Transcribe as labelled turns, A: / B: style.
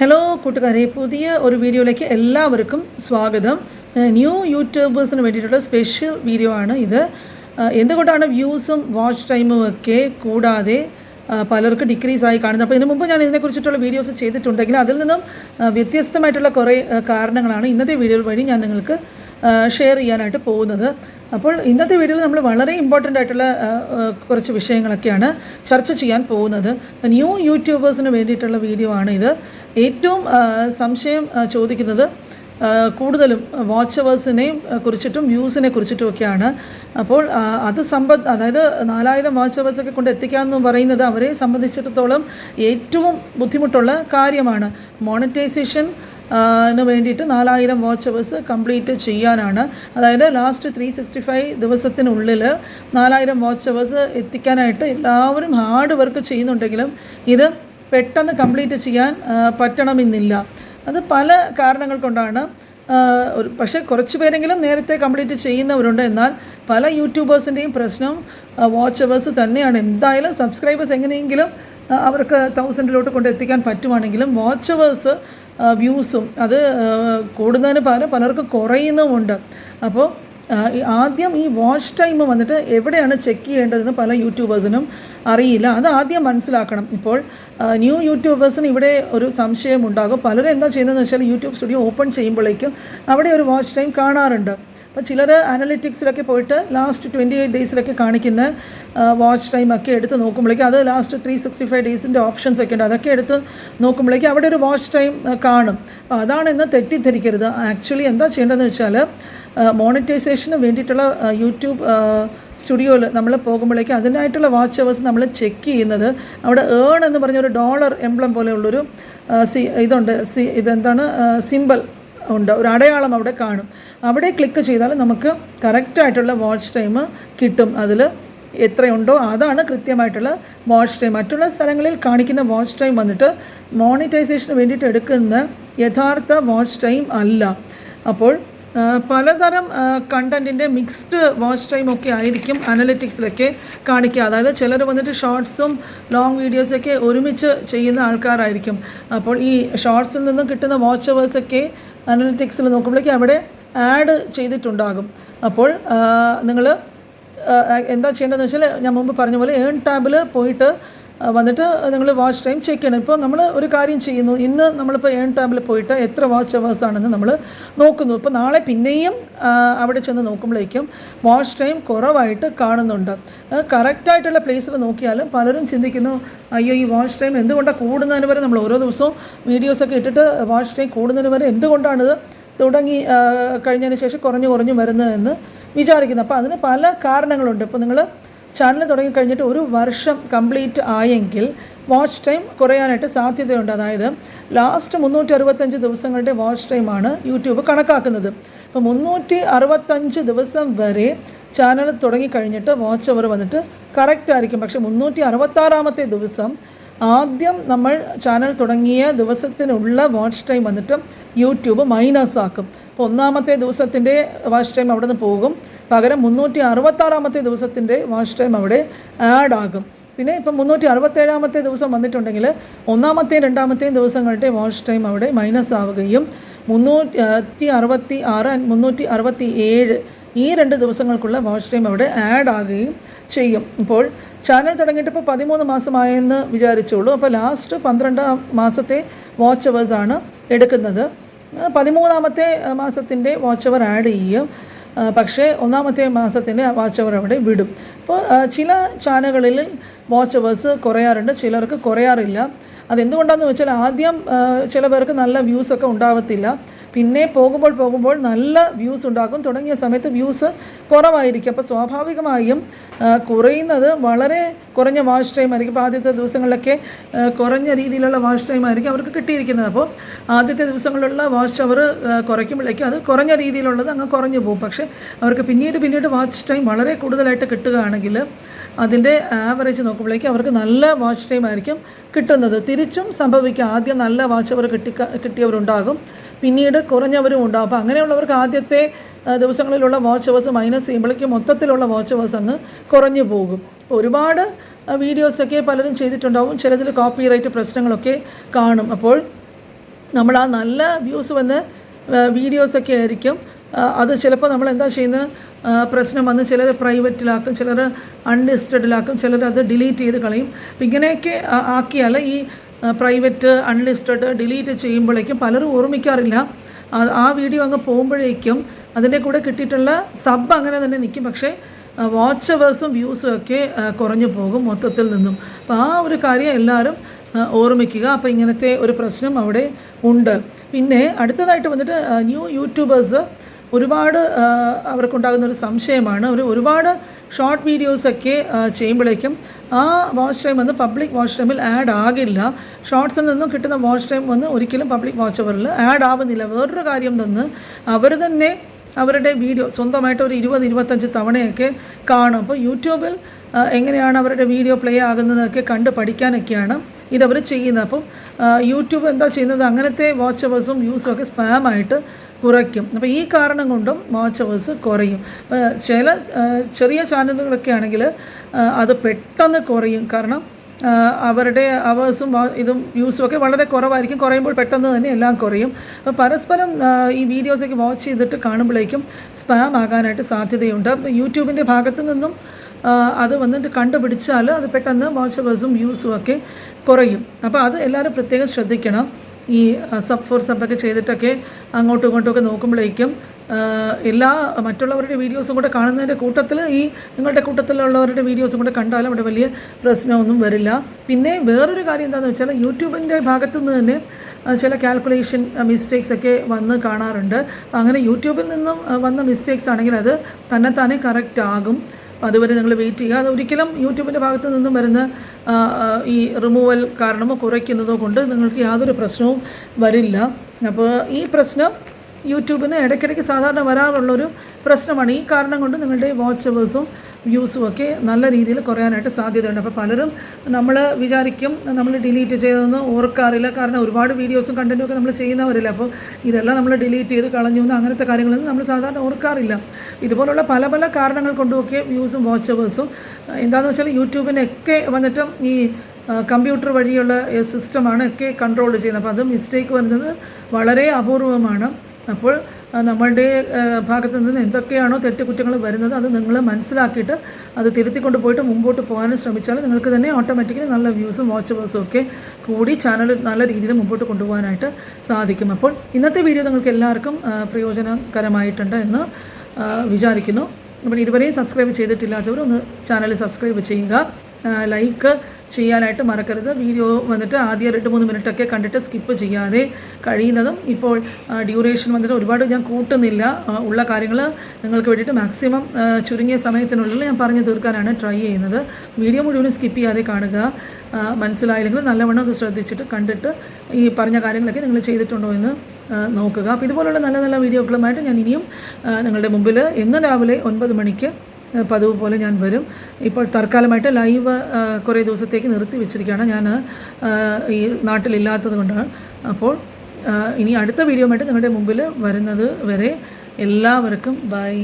A: Hello കൂട്ടുകാരെ. പുതിയ ഒരു വീഡിയോയിലേക്ക് എല്ലാവർക്കും സ്വാഗതം. ന്യൂ യൂട്യൂബേഴ്സിന് വേണ്ടിയിട്ടുള്ള സ്പെഷ്യൽ വീഡിയോ ആണ് ഇത്. എന്തുകൊണ്ടാണ് വ്യൂസും വാച്ച് ടൈമും ഒക്കെ കൂടാതെ പലർക്ക് ഡിക്രീസ് ആയി കാണുന്നത്? അപ്പോൾ ഇതിനു മുമ്പ് ഞാൻ ഇതിനെക്കുറിച്ചിട്ടുള്ള വീഡിയോസ് ചെയ്തിട്ടുണ്ടെങ്കിൽ അതിൽ നിന്നും വ്യത്യസ്തമായിട്ടുള്ള കുറേ കാരണങ്ങളാണ് ഇന്നത്തെ വീഡിയോ വഴി ഞാൻ നിങ്ങൾക്ക് ഷെയർ ചെയ്യാനായിട്ട് പോകുന്നത്. അപ്പോൾ ഇന്നത്തെ വീഡിയോയിൽ നമ്മൾ വളരെ ഇമ്പോർട്ടന്റ് ആയിട്ടുള്ള കുറച്ച് വിഷയങ്ങളൊക്കെയാണ് ചർച്ച ചെയ്യാൻ പോകുന്നത്. ന്യൂ യൂട്യൂബേഴ്സിന് വേണ്ടിയിട്ടുള്ള വീഡിയോ ആണ് ഇത്. ഏറ്റവും സംശയം ചോദിക്കുന്നത് കൂടുതലും വാച്ചവേഴ്സിനെയും കുറിച്ചിട്ടും വ്യൂസിനെ കുറിച്ചിട്ടുമൊക്കെയാണ്. അപ്പോൾ അത് സമ്പദ് അതായത് നാലായിരം വാച്ചവേഴ്സൊക്കെ കൊണ്ട് എത്തിക്കാമെന്ന് പറയുന്നത് അവരെ സംബന്ധിച്ചിടത്തോളം ഏറ്റവും ബുദ്ധിമുട്ടുള്ള കാര്യമാണ്. മോണിറ്റൈസേഷൻ വേണ്ടിയിട്ട് നാലായിരം വാച്ച് അവേഴ്സ് കംപ്ലീറ്റ് ചെയ്യാനാണ്. അതായത് ലാസ്റ്റ് ത്രീ സിക്സ്റ്റി ഫൈവ് ദിവസത്തിനുള്ളിൽ നാലായിരം വാച്ച് അവേഴ്സ് എത്തിക്കാനായിട്ട് എല്ലാവരും ഹാർഡ് വർക്ക് ചെയ്യുന്നുണ്ടെങ്കിലും ഇത് പെട്ടെന്ന് കംപ്ലീറ്റ് ചെയ്യാൻ പറ്റണമെന്നില്ല. അത് പല കാരണങ്ങൾ കൊണ്ടാണ് ഒരു പക്ഷേ കുറച്ച് പേരെങ്കിലും നേരത്തെ കംപ്ലീറ്റ് ചെയ്യുന്നവരുണ്ട്. എന്നാൽ പല യൂട്യൂബേഴ്സിന്റെയും പ്രശ്നം വാച്ച് അവേഴ്സ് തന്നെയാണ്. എന്തായാലും സബ്സ്ക്രൈബേഴ്സ് എങ്ങനെയെങ്കിലും അവർക്ക് തൗസൻഡിലോട്ട് കൊണ്ട് എത്തിക്കാൻ പറ്റുവാണെങ്കിലും വാച്ച് അവേഴ്സ് വ്യൂസും. അത് കൂടുന്നതിന് പകരം പലർക്കും കുറയുന്നുമുണ്ട്. അപ്പോൾ ആദ്യം ഈ വാച്ച് ടൈം വന്നിട്ട് എവിടെയാണ് ചെക്ക് ചെയ്യേണ്ടതെന്ന് പല യൂട്യൂബേഴ്സിനും അറിയില്ല. അത് ആദ്യം മനസ്സിലാക്കണം. ഇപ്പോൾ ന്യൂ യൂട്യൂബേഴ്സിന് ഇവിടെ ഒരു സംശയം ഉണ്ടാകും പലരും എന്താ ചെയ്യുന്നതെന്ന് വെച്ചാൽ യൂട്യൂബ് സ്റ്റുഡിയോ ഓപ്പൺ ചെയ്യുമ്പോഴേക്കും അവിടെ ഒരു വാച്ച് ടൈം കാണാറുണ്ട്. അപ്പോൾ ചിലർ അനലിറ്റിക്സിലൊക്കെ പോയിട്ട് ലാസ്റ്റ് ട്വന്റി എയ്റ്റ് ഡേയ്സിലൊക്കെ കാണിക്കുന്ന വാച്ച് ടൈം ഒക്കെ എടുത്ത് നോക്കുമ്പോഴേക്കും അത് ലാസ്റ്റ് ത്രീ സിക്സ്റ്റി ഫൈവ് ഡേയ്സിന്റെ ഓപ്ഷൻസ് ഒക്കെ ഉണ്ട്. അതൊക്കെ എടുത്ത് നോക്കുമ്പോഴേക്കും അവിടെ ഒരു വാച്ച് ടൈം കാണും. അപ്പോൾ അതാണെന്ന് തെറ്റിദ്ധരിക്കരുത്. ആക്ച്വലി എന്താ ചെയ്യേണ്ടതെന്ന് വെച്ചാൽ മോണിറ്റൈസേഷന് വേണ്ടിയിട്ടുള്ള യൂട്യൂബ് സ്റ്റുഡിയോയിൽ നമ്മൾ പോകുമ്പോഴേക്കും അതിനായിട്ടുള്ള വാച്ച് അവേഴ്സ് നമ്മൾ ചെക്ക് ചെയ്യുന്നത്. അവിടെ ഏൺ എന്ന് പറഞ്ഞൊരു ഡോളർ എംബ്ലം പോലെയുള്ളൊരു സി ഇതുണ്ട്. സി ഇതെന്താണ്? സിമ്പിൾ ഉണ്ട്. ഒരു അടയാളം അവിടെ കാണും. അവിടെ ക്ലിക്ക് ചെയ്താൽ നമുക്ക് കറക്റ്റായിട്ടുള്ള വാച്ച് ടൈം കിട്ടും. അതിൽ എത്രയുണ്ടോ അതാണ് കൃത്യമായിട്ടുള്ള വാച്ച് ടൈം മറ്റുള്ള സ്ഥലങ്ങളിൽ കാണിക്കുന്ന വാച്ച് ടൈം വന്നിട്ട് മോണിറ്റൈസേഷന് വേണ്ടിയിട്ട് എടുക്കുന്ന യഥാർത്ഥ വാച്ച് ടൈം അല്ല. അപ്പോൾ പലതരം കണ്ടന്റിന്റെ മിക്സ്ഡ് വാച്ച് ടൈം ഒക്കെ ആയിരിക്കും അനലിറ്റിക്സിലൊക്കെ കാണിക്കുക. അതായത് ചിലർ വന്നിട്ട് ഷോർട്സും ലോങ് വീഡിയോസൊക്കെ ഒരുമിച്ച് ചെയ്യുന്ന ആൾക്കാരായിരിക്കും. അപ്പോൾ ഈ ഷോർട്സിൽ നിന്നും കിട്ടുന്ന വാച്ച് അവേഴ്സൊക്കെ അനലിറ്റിക്സിൽ നോക്കുമ്പോഴേക്കും അവിടെ ആഡ് ചെയ്തിട്ടുണ്ടാകും. അപ്പോൾ നിങ്ങൾ എന്താ ചെയ്യേണ്ടതെന്ന് വെച്ചാൽ ഞാൻ മുമ്പ് പറഞ്ഞ പോലെ ഏൺ ടാബിൽ പോയിട്ട് വന്നിട്ട് നിങ്ങൾ വാച്ച് ടൈം ചെക്ക് ചെയ്യണം. ഇപ്പോൾ നമ്മൾ ഒരു കാര്യം ചെയ്യുന്നു. ഇന്ന് നമ്മളിപ്പോൾ ഏൺ ടാബിൽ പോയിട്ട് എത്ര വാച്ച് അവേഴ്സ് ആണെന്ന് നമ്മൾ നോക്കുന്നു. ഇപ്പോൾ നാളെ പിന്നെയും അവിടെ ചെന്ന് നോക്കുമ്പോഴേക്കും വാച്ച് ടൈം കുറവായിട്ട് കാണുന്നുണ്ട്. കറക്റ്റായിട്ടുള്ള പ്ലേസിൽ നോക്കിയാലും പലരും ചിന്തിക്കുന്നു അയ്യോ ഈ വാച്ച് ടൈം എന്തുകൊണ്ടാണ് കൂടുന്നതിന് വരെ? നമ്മൾ ഓരോ ദിവസവും വീഡിയോസൊക്കെ ഇട്ടിട്ട് വാച്ച് ടൈം കൂടുന്നതിന് വരെ എന്തുകൊണ്ടാണിത് തുടങ്ങി കഴിഞ്ഞതിന് ശേഷം കുറഞ്ഞു കുറഞ്ഞു വരുന്നതെന്ന് വിചാരിക്കുന്നു. അപ്പോൾ അതിന് പല കാരണങ്ങളുണ്ട്. ഇപ്പോൾ നിങ്ങൾ ചാനൽ തുടങ്ങി കഴിഞ്ഞിട്ട് ഒരു വർഷം കംപ്ലീറ്റ് ആയെങ്കിൽ വാച്ച് ടൈം കുറയാനായിട്ട് സാധ്യതയുണ്ട്. അതായത് ലാസ്റ്റ് മുന്നൂറ്റി അറുപത്തഞ്ച് ദിവസങ്ങളുടെ വാച്ച് ടൈമാണ് യൂട്യൂബ് കണക്കാക്കുന്നത്. അപ്പോൾ മുന്നൂറ്റി അറുപത്തഞ്ച് ദിവസം വരെ ചാനൽ തുടങ്ങിക്കഴിഞ്ഞിട്ട് വാച്ച് അവർ വന്നിട്ട് കറക്റ്റ് ആയിരിക്കും. പക്ഷേ മുന്നൂറ്റി അറുപത്താറാമത്തെ ദിവസം ആദ്യം നമ്മൾ ചാനൽ തുടങ്ങിയ ദിവസത്തിനുള്ള വാച്ച് ടൈം വന്നിട്ട് യൂട്യൂബ് മൈനസ് ആക്കും. അപ്പോൾ ഒന്നാമത്തെ ദിവസത്തിന്റെ വാച്ച് ടൈം അവിടെ നിന്ന് പോകും. പകരം മുന്നൂറ്റി അറുപത്താറാമത്തെ ദിവസത്തിന്റെ വാച്ച് ടൈം അവിടെ ആഡ് ആകും. പിന്നെ ഇപ്പം മുന്നൂറ്റി അറുപത്തേഴാമത്തെ ദിവസം വന്നിട്ടുണ്ടെങ്കിൽ ഒന്നാമത്തെയും രണ്ടാമത്തെയും ദിവസങ്ങളുടെ വാച്ച് ടൈം അവിടെ മൈനസ് ആവുകയും മുന്നൂറ്റി അറുപത്തി ആറ് മുന്നൂറ്റി അറുപത്തി ഏഴ് ഈ രണ്ട് ദിവസങ്ങൾക്കുള്ള വാച്ച് ടൈം അവിടെ ആഡ് ആകുകയും ചെയ്യും. ഇപ്പോൾ ചാനൽ തുടങ്ങിയിട്ട് ഇപ്പോൾ പതിമൂന്ന് മാസമായെന്ന് വിചാരിച്ചോളൂ. അപ്പോൾ ലാസ്റ്റ് പന്ത്രണ്ടാം മാസത്തെ വാച്ച് അവേഴ്സാണ് എടുക്കുന്നത്. പതിമൂന്നാമത്തെ മാസത്തിന്റെ വാച്ച് അവർ ആഡ് ചെയ്യും. പക്ഷേ ഒന്നാമത്തെ മാസത്തിന്റെ വാച്ച് അവർ അവിടെ വിടും. അപ്പോൾ ചില ചാനലുകളിൽ വാച്ച് അവേഴ്സ് കുറയാറുണ്ട്. ചിലർക്ക് കുറയാറില്ല. അതെന്തുകൊണ്ടാണെന്ന് വെച്ചാൽ ആദ്യം ചില പേർക്ക് നല്ല വ്യൂസൊക്കെ ഉണ്ടാവത്തില്ല. പിന്നെ പോകുമ്പോൾ പോകുമ്പോൾ നല്ല വ്യൂസ് ഉണ്ടാക്കും തുടങ്ങിയ സമയത്ത് വ്യൂസ് കുറവായിരിക്കും. അപ്പോൾ സ്വാഭാവികമായും കുറയുന്നത് വളരെ കുറഞ്ഞ വാഷ് ടൈം ആയിരിക്കും. ഇപ്പോൾ ആദ്യത്തെ ദിവസങ്ങളിലൊക്കെ കുറഞ്ഞ രീതിയിലുള്ള വാഷ് ടൈം ആയിരിക്കും അവർക്ക് കിട്ടിയിരിക്കുന്നത്. അപ്പോൾ ആദ്യത്തെ ദിവസങ്ങളിലുള്ള വാച്ച് അവർ കുറയ്ക്കുമ്പോഴേക്കും അത് കുറഞ്ഞ രീതിയിലുള്ളത് അങ്ങ് കുറഞ്ഞു പോകും. പക്ഷേ അവർക്ക് പിന്നീട് പിന്നീട് വാച്ച് ടൈം വളരെ കൂടുതലായിട്ട് കിട്ടുകയാണെങ്കിൽ അതിന്റെ ആവറേജ് നോക്കുമ്പോഴേക്കും അവർക്ക് നല്ല വാച്ച് ടൈം ആയിരിക്കും കിട്ടുന്നത്. തിരിച്ചും സംഭവിക്കുക ആദ്യം നല്ല വാച്ച് അവർ കിട്ടി കിട്ടിയവരുണ്ടാകും. പിന്നീട് കുറഞ്ഞവരും ഉണ്ടാകും അപ്പോൾ അങ്ങനെയുള്ളവർക്ക് ആദ്യത്തെ ദിവസങ്ങളിലുള്ള വാച്ച് അവേഴ്സ് മൈനസ് ചെയ്യുമ്പോഴേക്കും മൊത്തത്തിലുള്ള വാച്ച് അവേഴ്സ് അങ്ങ് കുറഞ്ഞു പോകും. ഒരുപാട് വീഡിയോസൊക്കെ പലരും ചെയ്തിട്ടുണ്ടാവും. ചിലതിൽ കോപ്പി റൈറ്റ് പ്രശ്നങ്ങളൊക്കെ കാണും. അപ്പോൾ നമ്മൾ ആ നല്ല വ്യൂസ് വന്ന് വീഡിയോസൊക്കെ ആയിരിക്കും. അത് ചിലപ്പോൾ നമ്മൾ എന്താ ചെയ്യുന്നത്? പ്രശ്നം വന്ന് ചിലർ പ്രൈവറ്റിലാക്കും ചിലർ അൺലിസ്റ്റഡിലാക്കും ചിലർ അത് ഡിലീറ്റ് ചെയ്ത് കളയും. അപ്പം ഇങ്ങനെയൊക്കെ ആക്കിയാൽ ഈ പ്രൈവറ്റ് അൺലിസ്റ്റഡ് ഡിലീറ്റ് ചെയ്യുമ്പോഴേക്കും പലരും ഓർമ്മിക്കാറില്ല. ആ- വീഡിയോ അങ്ങ് പോകുമ്പോഴേക്കും അതിന്റെ കൂടെ കിട്ടിയിട്ടുള്ള സബ് അങ്ങനെ തന്നെ നിൽക്കും. പക്ഷേ വാച്ച് അവേഴ്സും വ്യൂസും ഒക്കെ കുറഞ്ഞു പോകും മൊത്തത്തിൽ നിന്നും. അപ്പോൾ ആ ഒരു കാര്യം എല്ലാവരും ഓർമ്മിക്കുക. അപ്പോൾ ഇങ്ങനത്തെ ഒരു പ്രശ്നം അവിടെ ഉണ്ട്. പിന്നെ അടുത്തതായിട്ട് വന്നിട്ട് ന്യൂ യൂട്യൂബേഴ്സ് ഒരുപാട് അവർക്കുണ്ടാകുന്ന ഒരു സംശയമാണ്. അവർ ഒരുപാട് ഷോർട്ട് വീഡിയോസൊക്കെ ചെയ്യുമ്പോഴേക്കും ആ വാച്ച് ടൈം വന്ന് പബ്ലിക് വാച്ച് ടൈമിൽ ആഡ് ആകില്ല ഷോർട്സിൽ നിന്നും കിട്ടുന്ന വാച്ച് ടൈം വന്ന് ഒരിക്കലും പബ്ലിക് വാച്ച് ആഡ് ആവുന്നില്ല വേറൊരു കാര്യം തന്ന് അവർ തന്നെ അവരുടെ വീഡിയോ സ്വന്തമായിട്ട് ഒരു ഇരുപത് ഇരുപത്തഞ്ച് തവണയൊക്കെ കാണും. അപ്പോൾ യൂട്യൂബിൽ എങ്ങനെയാണ് അവരുടെ വീഡിയോ പ്ലേ ആകുന്നതൊക്കെ കണ്ട് പഠിക്കാനൊക്കെയാണ് ഇതവർ ചെയ്യുന്നത്. അപ്പം യൂട്യൂബ് എന്താ ചെയ്യുന്നത്? അങ്ങനത്തെ വാച്ച് അവേഴ്സും വ്യൂസും ഒക്കെ സ്പാമായിട്ട് കുറയ്ക്കും. അപ്പോൾ ഈ കാരണം കൊണ്ടും വാച്ച് അവേഴ്സ് കുറയും. ചില ചെറിയ ചാനലുകളൊക്കെ ആണെങ്കിൽ അത് പെട്ടെന്ന് കുറയും. കാരണം അവരുടെ അവേഴ്സും ഇതും വ്യൂസും ഒക്കെ വളരെ കുറവായിരിക്കും. കുറയുമ്പോൾ പെട്ടെന്ന് തന്നെ എല്ലാം കുറയും. അപ്പോൾ പരസ്പരം ഈ വീഡിയോസൊക്കെ വാച്ച് ചെയ്തിട്ട് കാണുമ്പോഴേക്കും സ്പാം ആകാനായിട്ട് സാധ്യതയുണ്ട്. യൂട്യൂബിന്റെ ഭാഗത്തു നിന്നും അത് വന്നിട്ട് കണ്ടുപിടിച്ചാൽ അത് പെട്ടെന്ന് വാച്ച് അവേഴ്സും വ്യൂസും ഒക്കെ കുറയും. അപ്പോൾ അത് എല്ലാവരും പ്രത്യേകം ശ്രദ്ധിക്കണം. ഈ സബ് ഫോർ സബൊക്കെ ചെയ്തിട്ടൊക്കെ അങ്ങോട്ടും ഇങ്ങോട്ടും ഒക്കെ നോക്കുമ്പോഴേക്കും എല്ലാ മറ്റുള്ളവരുടെ വീഡിയോസും കൂടെ കാണുന്നതിന്റെ കൂട്ടത്തിൽ ഈ നിങ്ങളുടെ കൂട്ടത്തിലുള്ളവരുടെ വീഡിയോസും കൂടെ കണ്ടാലും അവിടെ വലിയ പ്രശ്നമൊന്നും വരില്ല. പിന്നെ വേറൊരു കാര്യം എന്താണെന്ന് വെച്ചാൽ യൂട്യൂബിന്റെ ഭാഗത്തു നിന്ന് തന്നെ ചില കാൽക്കുലേഷൻ മിസ്റ്റേക്സ് ഒക്കെ വന്ന് കാണാറുണ്ട്. അങ്ങനെ യൂട്യൂബിൽ നിന്നും വന്ന മിസ്റ്റേക്സ് ആണെങ്കിൽ അത് തന്നെത്താനെ കറക്റ്റ് ആകും. അതുവരെ നിങ്ങൾ വെയിറ്റ് ചെയ്യുക. അത് ഒരിക്കലും യൂട്യൂബിന്റെ ഭാഗത്ത് നിന്നും വരുന്ന ഈ റിമൂവൽ കാരണമോ കുറയ്ക്കുന്നതോ കൊണ്ട് നിങ്ങൾക്ക് യാതൊരു പ്രശ്നവും വരില്ല. അപ്പോൾ ഈ പ്രശ്നം യൂട്യൂബിന് ഇടയ്ക്കിടയ്ക്ക് സാധാരണ വരാറുള്ളൊരു പ്രശ്നമാണ്. ഈ കാരണം കൊണ്ട് നിങ്ങളുടെ വാച്ച് അവേഴ്സും വ്യൂസും ഒക്കെ നല്ല രീതിയിൽ കുറയാനായിട്ട് സാധ്യതയുണ്ട്. അപ്പോൾ പലരും നമ്മൾ വിചാരിക്കും നമ്മൾ ഡിലീറ്റ് ചെയ്തതെന്ന് ഓർക്കാറില്ല. കാരണം ഒരുപാട് വീഡിയോസും കണ്ടന്റും ഒക്കെ നമ്മൾ ചെയ്യുന്നവരില്ല. അപ്പോൾ ഇതെല്ലാം നമ്മൾ ഡിലീറ്റ് ചെയ്ത് കളഞ്ഞു എന്ന് അങ്ങനത്തെ കാര്യങ്ങളൊന്നും നമ്മൾ സാധാരണ ഓർക്കാറില്ല. ഇതുപോലുള്ള പല പല കാരണങ്ങൾ കൊണ്ടുമൊക്കെ വ്യൂസും വാച്ചവേഴ്സും എന്താണെന്ന് വെച്ചാൽ യൂട്യൂബിനൊക്കെ വന്നിട്ട് ഈ കമ്പ്യൂട്ടർ വഴിയുള്ള സിസ്റ്റമാണ് ഒക്കെ കൺട്രോൾ ചെയ്യുന്നത്. അപ്പോൾ അത് മിസ്റ്റേക്ക് വരുന്നത് വളരെ അപൂർവമാണ്. അപ്പോൾ നമ്മളുടെ ഭാഗത്ത് നിന്ന് എന്തൊക്കെയാണോ തെറ്റുകുറ്റങ്ങൾ വരുന്നത് അത് നിങ്ങൾ മനസ്സിലാക്കിയിട്ട് അത് തിരുത്തിക്കൊണ്ട് പോയിട്ട് മുമ്പോട്ട് പോകാനും ശ്രമിച്ചാൽ നിങ്ങൾക്ക് തന്നെ ഓട്ടോമാറ്റിക്കലി നല്ല വ്യൂസും വാച്ചവേഴ്സും ഒക്കെ കൂടി ചാനൽ നല്ല രീതിയിൽ മുമ്പോട്ട് കൊണ്ടുപോകാനായിട്ട് സാധിക്കും. അപ്പോൾ ഇന്നത്തെ വീഡിയോ നിങ്ങൾക്ക് എല്ലാവർക്കും പ്രയോജനകരമായിട്ടുണ്ട് എന്ന് വിചാരിക്കുന്നു. അപ്പോൾ ഇതുവരെയും സബ്സ്ക്രൈബ് ചെയ്തിട്ടില്ലാത്തവർ ഒന്ന് ചാനൽ സബ്സ്ക്രൈബ് ചെയ്യുക. ലൈക്ക് ചെയ്യാനായിട്ട് മറക്കരുത്. വീഡിയോ വന്നിട്ട് ആദ്യം രണ്ട് മൂന്ന് മിനിറ്റൊക്കെ കണ്ടിട്ട് സ്കിപ്പ് ചെയ്യാതെ കഴിയുന്നതും ഇപ്പോൾ ഡ്യൂറേഷൻ വന്നിട്ട് ഒരുപാട് ഞാൻ കൂട്ടുന്നില്ല. ഉള്ള കാര്യങ്ങൾ നിങ്ങൾക്ക് വേണ്ടിയിട്ട് മാക്സിമം ചുരുങ്ങിയ സമയത്തിനുള്ളിൽ ഞാൻ പറഞ്ഞു തീർക്കാനാണ് ട്രൈ ചെയ്യുന്നത്. വീഡിയോ മുഴുവനും സ്കിപ്പ് ചെയ്യാതെ കാണുക. മനസ്സിലായില്ലെങ്കിൽ നല്ലവണ്ണം അത് ശ്രദ്ധിച്ചിട്ട് കണ്ടിട്ട് ഈ പറഞ്ഞ കാര്യങ്ങളൊക്കെ നിങ്ങൾ ചെയ്തിട്ടുണ്ടോ എന്ന് നോക്കുക. അപ്പോൾ ഇതുപോലുള്ള നല്ല നല്ല വീഡിയോകളുമായിട്ട് ഞാൻ ഇനിയും നിങ്ങളുടെ മുമ്പിൽ ഇന്ന് രാവിലെ ഒൻപത് മണിക്ക് പതിവ് പോലെ ഞാൻ വരും. ഇപ്പോൾ തൽക്കാലമായിട്ട് ലൈവ് കുറേ ദിവസത്തേക്ക് നിർത്തി വെച്ചിരിക്കുകയാണ്. ഞാൻ ഈ നാട്ടിലില്ലാത്തത് കൊണ്ടാണ്. അപ്പോൾ ഇനി അടുത്ത വീഡിയോ ആയിട്ട് നിങ്ങളുടെ മുമ്പിൽ വരുന്നത് വരെ എല്ലാവർക്കും ബൈ.